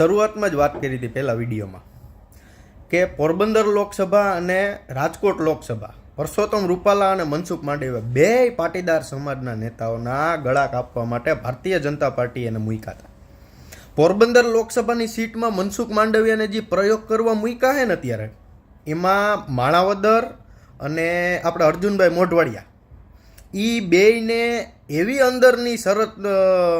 શરૂઆતમાં જ વાત કરી હતી પહેલા વિડીયોમાં કે પોરબંદર લોકસભા અને રાજકોટ લોકસભા, પરસોત્તમ રૂપાલા અને મનસુખ માંડવીયા બે પાટીદાર સમાજના નેતાઓના ગળા કાપવા માટે ભારતીય જનતા પાર્ટી એને મૂક્યા હતા. પોરબંદર લોકસભાની સીટમાં મનસુખ માંડવીયાને જે પ્રયોગ કરવા મૂક્યા છે ને અત્યારે, એમાં માણાવદર અને આપણે અર્જુનભાઈ મોઢવાડિયા એ બેયને એવી અંદરની શરત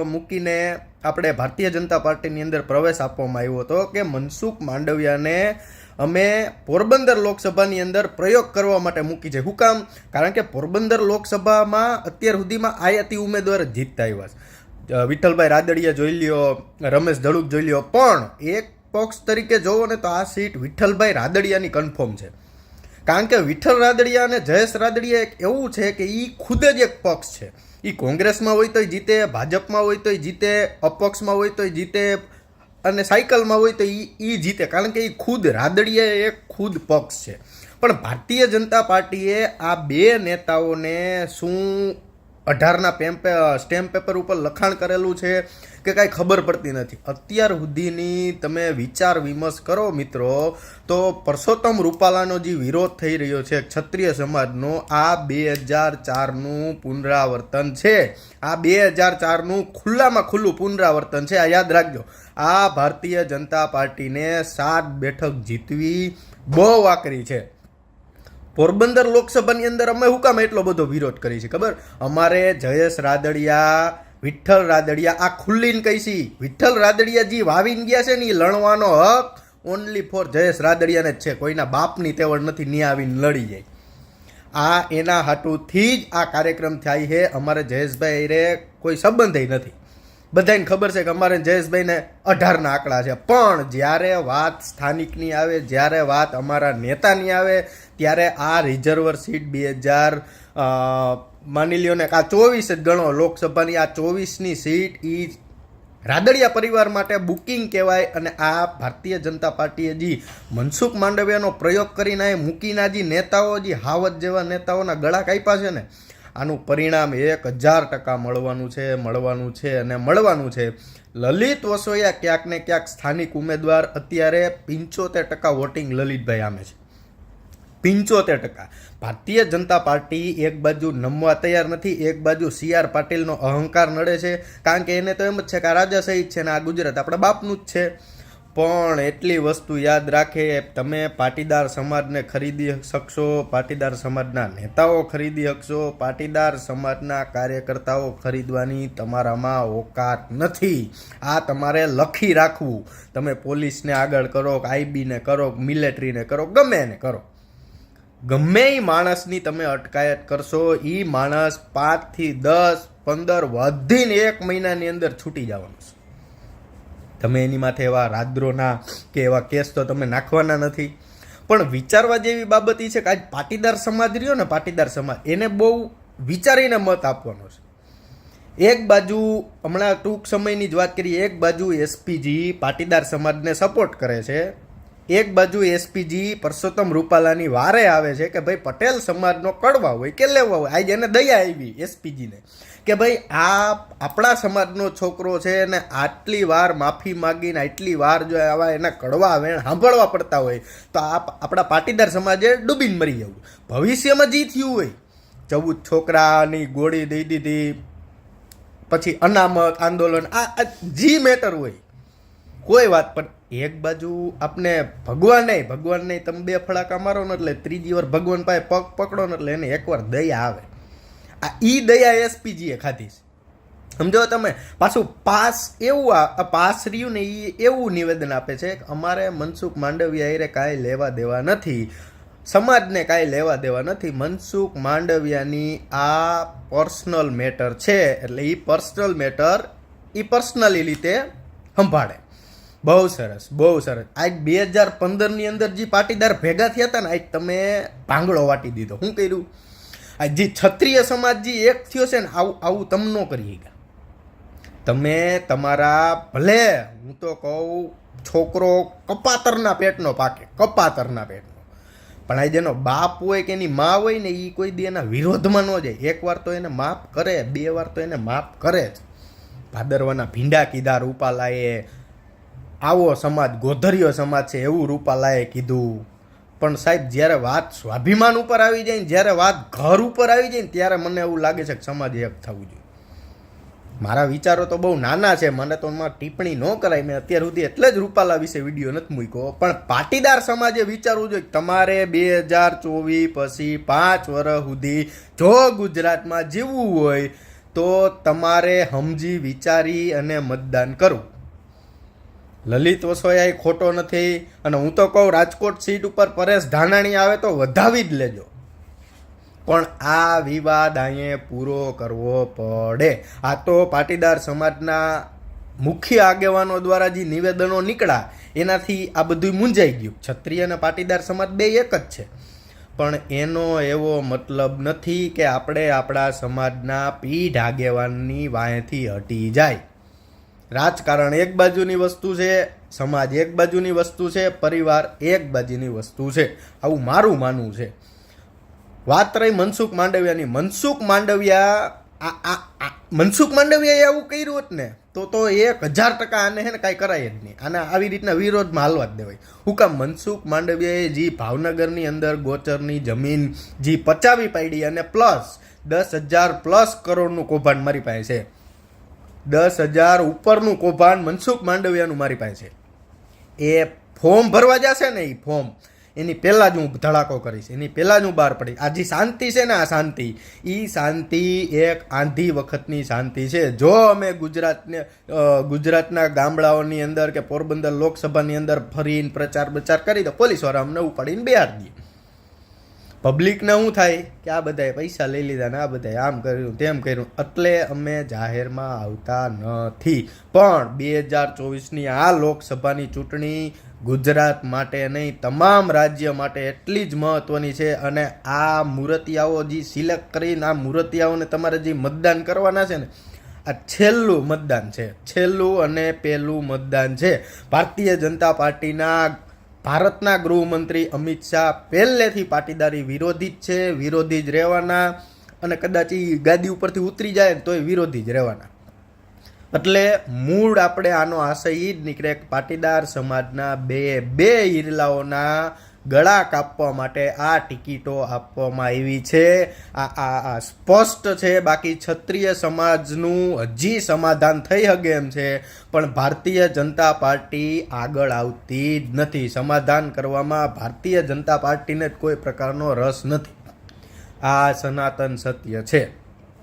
મૂકીને આપણે ભારતીય જનતા પાર્ટીની અંદર પ્રવેશ આપવામાં આવ્યો હતો કે મનસુખ માંડવિયાને અમે પોરબંદર લોકસભાની અંદર પ્રયોગ કરવા માટે મૂકી છે. હુકામ? કામ કારણ કે પોરબંદર લોકસભામાં અત્યાર સુધીમાં આયાતી ઉમેદવાર જીતતા આવ્યા છે. વિઠ્ઠલભાઈ રાદડિયા જોઈ લ્યો, રમેશ ધડુક જોઈ લ્યો, પણ એક પક્ષ તરીકે જોવો ને તો આ સીટ વિઠ્ઠલભાઈ રાદડિયાની કન્ફર્મ છે. કારણ કે વિઠ્ઠલ રાદડિયા અને જયેશ રાદડિયા એક એવું છે કે એ ખુદ જ એક પક્ષ છે. એ કોંગ્રેસમાં હોય તોય જીતે, ભાજપમાં હોય તોય જીતે, અપક્ષમાં હોય તોય જીતે અને સાયકલમાં હોય તો એ એ જીતે. કારણ કે એ ખુદ રાદડિયા એક ખુદ પક્ષ છે. પણ ભારતીય જનતા પાર્ટીએ આ બે નેતાઓને શું અઢારના પેમ્પે સ્ટેમ્પ પેપર ઉપર લખાણ કરેલું છે કે કાંઈ ખબર પડતી નથી. અત્યાર સુધીની તમે વિચાર વિમર્શ કરો મિત્રો, તો પરસોત્તમ રૂપાલાનો જે વિરોધ થઈ રહ્યો છે ક્ષત્રિય સમાજનો, આ બે હજાર ચારનું પુનરાવર્તન છે. આ બે હજાર ચારનું ખુલ્લામાં ખુલ્લું પુનરાવર્તન છે. આ યાદ રાખજો, આ ભારતીય જનતા પાર્ટીને સાત બેઠક જીતવી બહુ આકરી છે. પોરબંદર લોકસભાની અંદર અમે હું કામ એટલો બધો વિરોધ કરી છે, ખબર? અમારે જયેશ રાદડિયા, વિઠ્ઠલ રાદડિયા, આ ખુલ્લીને કહીશી વિઠ્ઠલ રાદડિયા જે વાવીને ગયા છે ને એ લણવાનો હક. ઓનલી ફોર જયેશ રાદડિયાને જ છે. કોઈના બાપની તેવડ નથી ની આવીને લડી જાય. આ એના હાટુથી જ આ કાર્યક્રમ થાય છે. અમારે જયેશભાઈ રે કોઈ સંબંધ નથી. બધાને ખબર છે કે અમારે જયેશભાઈને અઢારના આંકડા છે. પણ જ્યારે વાત સ્થાનિકની આવે, જ્યારે વાત અમારા નેતાની આવે, ત્યારે આ રિઝર્વર સીટ બે હજાર માની લ્યો ને આ ચોવીસ જ ગણો લોકસભાની, આ ચોવીસની સીટ એ રાદડિયા પરિવાર માટે બુકિંગ કહેવાય અને આ ભારતીય જનતા પાર્ટીએ જે મનસુખ માંડવિયાનો પ્રયોગ કરીને મૂકીના જે નેતાઓ, જે હાવત જેવા નેતાઓના ગળા કાપ્યા છે ને. આનું પરિણામ એક હજાર ટકા મળવાનું છે મળવાનું છે અને મળવાનું છે. લલિત વસોયા ક્યાંક ને ક્યાંક સ્થાનિક ઉમેદવાર અત્યારે પંચોતેર ટકા વોટિંગ લલિતભાઈ આમે છે. પંચોતેર ટકા. ભારતીય જનતા પાર્ટી એક બાજુ નમવા તૈયાર નથી, એક બાજુ સી આર પાટીલનો અહંકાર નડે છે. કારણ કે એને તો એમ જ છે કે આ રાજા સહિત છે ને આ ગુજરાત આપણા બાપનું જ છે. પણ એટલી વસ્તુ યાદ રાખે, તમે પાટીદાર સમાજને ખરીદી શકશો, પાટીદાર સમાજના નેતાઓ ખરીદી શકશો, પાટીદાર સમાજના કાર્યકર્તાઓ ખરીદવાની તમારામાં ઓકાત નથી. આ તમારે લખી રાખવું. તમે પોલીસને આગળ કરો, આઈબીને કરો, મિલેટરીને કરો, ગમે એને કરો. ગમે એ માણસની તમે અટકાયત કરશો એ માણસ પાંચથી દસ, પંદર, વધીને એક મહિનાની અંદર છૂટી જવાનું છે. તમે એની માથે એવા રાદ્રોના કે એવા કેસ તો તમે નાખવાના નથી. પણ વિચારવા જેવી બાબત એ છે કે આજ પાટીદાર સમાજ રહ્યો ને પાટીદાર સમાજ, એને બહુ વિચારીને મત આપવાનો છે. એક બાજુ હમણાં ટૂંક સમયની જ વાત કરીએ, એક બાજુ એસપીજી પાટીદાર સમાજને સપોર્ટ કરે છે. એક બાજુ એસપીજી પરસોત્તમ રૂપાલાની વારે આવે છે કે ભાઈ પટેલ સમાજનો કડવા હોય કે લેવા હોય, આજે એને દયા આવી એસપીજીને. કે ભાઈ, આ આપણા સમાજનો છોકરો છે અને આટલી વાર માફી માગીને આટલી વાર જો આવા એના કડવા વેણ સાંભળવા પડતા હોય, તો આ આપણા પાટીદાર સમાજે ડૂબીને મરી જવું. ભવિષ્યમાં જી થયું હોય. ચૌદ છોકરાની ગોળી દઈ દીધી, પછી અનામત, આંદોલન આ જી મેટર હોય. કોઈ વાત પણ, એક બાજુ આપને ભગવાન નહીં ભગવાન નહીં, તમે બે ફડાકા મારો ને એટલે ત્રીજી વાર ભગવાન પાસે પગ પકડો ને એટલે એને એકવાર દયા આવે. આ ઈ દયા એસપીજીએ ખાધી છે. સમજો તમે, પાછું પાસ એવું આ પાસ રહ્યું ને એ એવું નિવેદન આપે છે કે અમારે મનસુખ માંડવિયા એરે કાંઈ લેવા દેવા નથી. સમાજને કાંઈ લેવા દેવા નથી. મનસુખ માંડવિયાની આ પર્સનલ મેટર છે, એટલે એ પર્સનલ મેટર એ પર્સનલી રીતે સંભાળે. બહુ સરસ બહુ સરસ. આજ બે હજાર પંદરની અંદર જે પાટીદાર ભેગા થયા હતા ને, આજ તમે ભાંગડો વાટી દીધો. શું કર્યું? આ જે ક્ષત્રિય સમાજ જે એક થયો છે ને, આવું આવું તમ ન કરી ગયા તમે તમારા ભલે, હું તો કહું, છોકરો કપાતરના પેટનો પાકે, કપાતરના પેટનો. પણ આ જેનો બાપ હોય કે એની મા હોય ને એ કોઈ દી એના વિરોધમાં ન જાય. એકવાર તો એને માફ કરે, બે વાર તો એને માફ કરે જ. ભાદરવાના ભીંડા કીધા રૂપાલાએ, આવો સમાજ, ગોધરીયો સમાજ છે, એવું રૂપાલાએ કીધું. પણ સાહેબ, જ્યારે વાત સ્વાભિમાન ઉપર આવી જાય ને, જ્યારે વાત ઘર ઉપર આવી જાય ને, ત્યારે મને એવું લાગે છે કે સમાજ એક થવું જોઈએ. મારા વિચારો તો બહુ નાના છે, મને તો એમાં ટિપ્પણી ન કરાય. મેં અત્યાર સુધી એટલે જ રૂપાલા વિશે વીડિયો નથી મૂક્યો. પણ પાટીદાર સમાજે વિચારવું જોઈએ તમારે બે હજાર ચોવીસ પછી પાંચ વર્ષ સુધી જો ગુજરાતમાં જીવવું હોય, તો તમારે સમજી વિચારી અને મતદાન કરવું. લલિત વસોયા ખોટો નથી અને હું તો કહું, રાજકોટ સીટ ઉપર પરેશ ધાનાણી આવે તો વધાવી જ લેજો. પણ આ વિવાદ અહીંયા પૂરો કરવો પડે. આ તો પાટીદાર સમાજના મુખ્ય આગેવાનો દ્વારા જે નિવેદનો નીકળ્યા, એનાથી આ બધું મૂંઝાઈ ગયું. ક્ષત્રિય અને પાટીદાર સમાજ બે એક જ છે. પણ એનો એવો મતલબ નથી કે આપણે આપણા સમાજના પીઢ આગેવાનની વાંહેથી હટી જાય. રાજકારણ એક બાજુની વસ્તુ છે, સમાજ એક બાજુની વસ્તુ છે, પરિવાર એક બાજુની વસ્તુ છે. આવું મારું માનવું છે. વાત રહી મનસુખ માંડવિયાની. મનસુખ માંડવિયા આ આ મનસુખ માંડવિયાએ આવું કર્યું હોત ને, તો તો એક હજાર ટકા આને હે ને કાંઈ કરાય જ નહીં. આને આવી રીતના વિરોધમાં હાલવા જ દેવાય. હું કામ મનસુખ માંડવિયાએ જે ભાવનગરની અંદર ગોચરની જમીન જે પચાવી પાડી અને પ્લસ દસ હજાર પ્લસ કરોડનું કૌભાંડ મારી પાસે છે. દસ હજાર ઉપરનું કૌભાંડ મનસુખ માંડવિયાનું મારી પાસે છે. એ ફોર્મ ભરવા જશે ને એ ફોર્મ. એની પહેલાં જ હું ધડાકો કરીશ. એની પહેલાં જ હું બહાર પડીશ. આ જે શાંતિ છે ને આ શાંતિ એ શાંતિ એક આંધી વખતની શાંતિ છે. જો અમે ગુજરાતને ગુજરાતના ગામડાઓની અંદર કે પોરબંદર લોકસભાની અંદર ફરીને પ્રચાર પ્રચાર કરી તો પોલીસવાળા અમને ઉપાડીને બેહાર દઈએ પબ્લિકને શું થાય કે આ બધાએ પૈસા લઈ લીધા ને આ બધાએ આમ કર્યું, તેમ કર્યું, એટલે અમે જાહેરમાં આવતા નથી. પણ બે હજાર ચોવીસની આ લોકસભાની ચૂંટણી ગુજરાત માટે નહીં, તમામ રાજ્ય માટે એટલી જ મહત્ત્વની છે અને આ મૂર્તિયાઓ જે સિલેક્ટ કરીને, આ મૂર્તિયાઓને તમારે જે મતદાન કરવાના છે ને, આ છેલ્લું મતદાન છે, છેલ્લું અને પહેલું મતદાન છે. ભારતીય જનતા પાર્ટીના ભારતના ગૃહમંત્રી અમિત શાહ પહેલેથી પાટીદારી વિરોધી જ છે, વિરોધી જ રહેવાના અને કદાચ એ ગાદી ઉપરથી ઉતરી જાય ને તોય વિરોધી જ રહેવાના. એટલે મૂળ આપણે આનો આશય એ જ નીકળે પાટીદાર સમાજના બે બે ઈરલાઓના ગળા કાપવા માટે આ ટિકિટો આપવામાં આવી છે. આ આ આ સ્પષ્ટ છે. બાકી ક્ષત્રિય સમાજનું હજી સમાધાન થઈ શકે એમ છે. પણ ભારતીય જનતા પાર્ટી આગળ આવતી જ નથી. સમાધાન કરવામાં ભારતીય જનતા પાર્ટીને જ કોઈ પ્રકારનો રસ નથી. આ સનાતન સત્ય છે.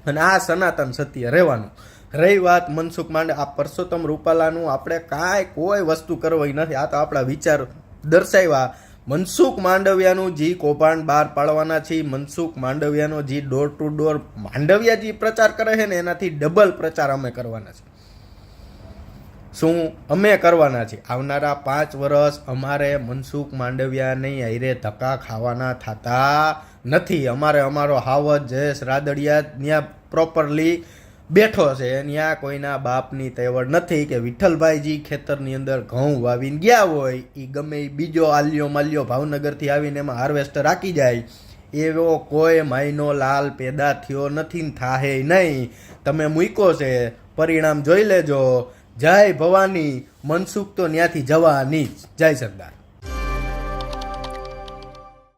અને આ સનાતન સત્ય રહેવાનું. રહી વાત મનસુખ માંડે, આ પરસોત્તમ રૂપાલાનું આપણે કાંઈ કોઈ વસ્તુ કરવી નથી. આ તો આપણા વિચાર દર્શાવ્યા મનસુખ માંડવિયાનું જે કૌભાંડ બહાર પાડવાના છે. મનસુખ માંડવિયાનો જે ડોર ટુ ડોર માંડવિયા જે પ્રચાર કરે છે ને એનાથી ડબલ પ્રચાર અમે કરવાના છે. શું અમે કરવાના છે? આવનારા પાંચ વર્ષ અમારે મનસુખ માંડવિયાની હારે ધક્કા ખાવાના થતા નથી. અમારે અમારો હાવજ જયેશ રાદડિયા ત્યાં પ્રોપરલી બેઠો છે ત્યાં કોઈના બાપની તેવડ નથી કે વિઠ્ઠલભાઈજી ખેતરની અંદર ઘઉં વાવીને ગયા હોય એ ગમે એ બીજો આલ્યો માલ્યો ભાવનગરથી આવીને એમાં હાર્વેસ્ટર રાખી જાય, એવો કોઈ માયનો લાલ પેદા થયો નથી થાહે નહીં. તમે મૂકો છે, પરિણામ જોઈ લેજો. જય ભવાની, મનસુખ તો ત્યાંથી જવાની જ. જય સરદાર.